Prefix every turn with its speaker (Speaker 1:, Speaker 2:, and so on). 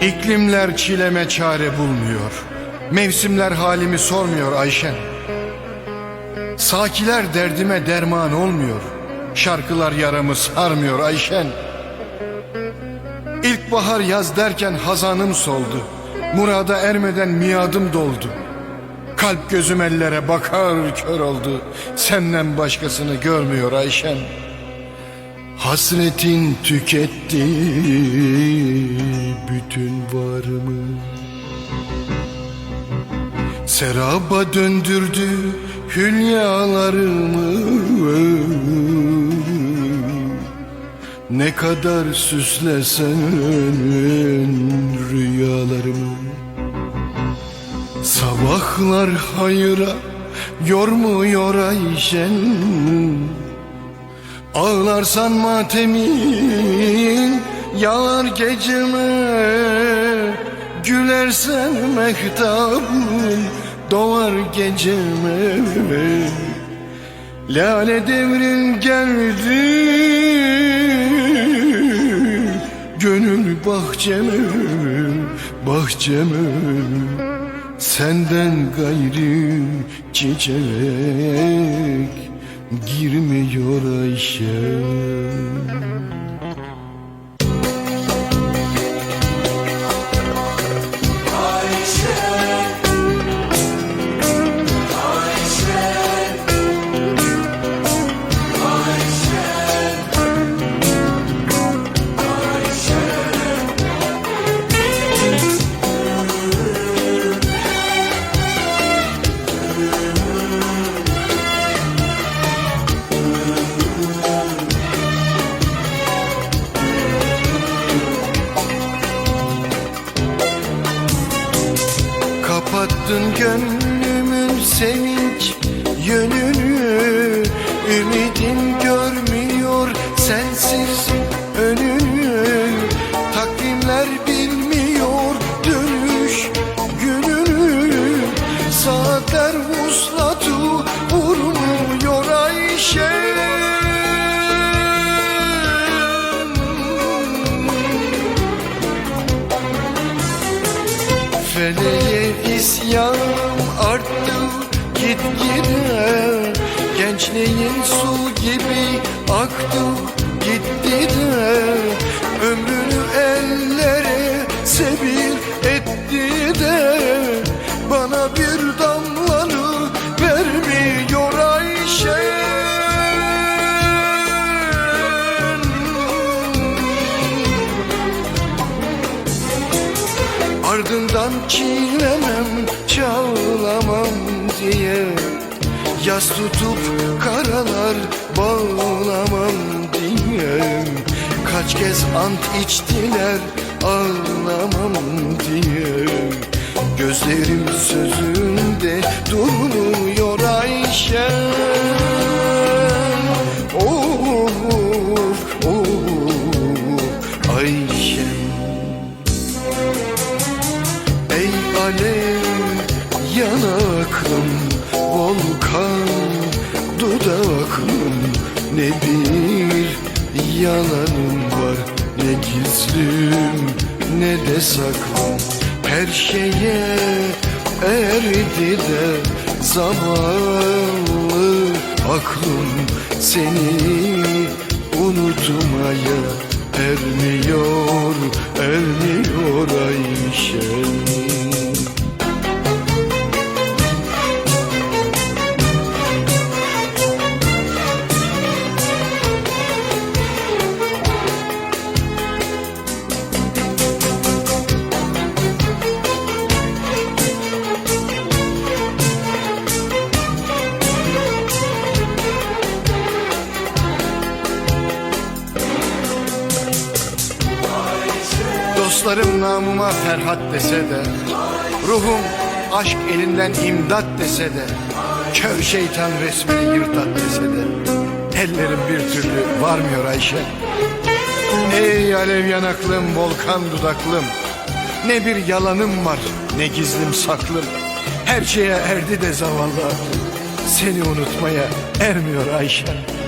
Speaker 1: İklimler çileme çare bulmuyor. Mevsimler halimi sormuyor Ayşen. Sakiler derdime derman olmuyor. Şarkılar yaramı sarmıyor Ayşen. İlkbahar yaz derken hazanım soldu. Murada ermeden miadım doldu. Kalp gözüm ellere bakar kör oldu. Senden başkasını görmüyor Ayşen. Hasretin tüketti bütün varımı. Seraba döndürdü hülyalarımı. Ne kadar süslesen rüyalarımı. Sabahlar hayıra yormuyor Ayşen Ağlarsan matemin yalar geceme. Gülersen mehtabın doğar geceme? Lale devrin geldi Gönül bahçeme, bahçeme. Senden gayrı çiçek girmiyor Ayşe Kapattın gönlümün sevinç yönünü Ümidim görmüyor sensiz önünü. Takvimler bilmiyor dönüş gününü Saatler vuslatı vurmuyor Ayşe. Feleğe isyanım arttı gitgide. Gençliğin su gibi aktı gitti de Ömrünü ellere sebil etti de Ardından çiğnemem, çağlamam diye. Yas tutup karalar bağlamam diye. Kaç kez ant içtiler ağlamam diye. Gözlerim sözünde durmuyor alev yanaklım volkan dudaklım Ne bir yalanım var ne gizlim ne de saklım Her şeye erdi de zamanlı aklım. Seni unutmaya ermiyor, ermiyor Ayşem Dostlarım namıma Ferhat dese de Ruhum aşk elinden imdat dese de Kör şeytan resmini yırtat dese de Ellerim bir türlü varmıyor Ayşe. Ey alev yanaklım volkan dudaklım Ne bir yalanım var ne gizlim saklım. Her şeye erdi de zavallı aklım Seni unutmaya ermiyor Ayşe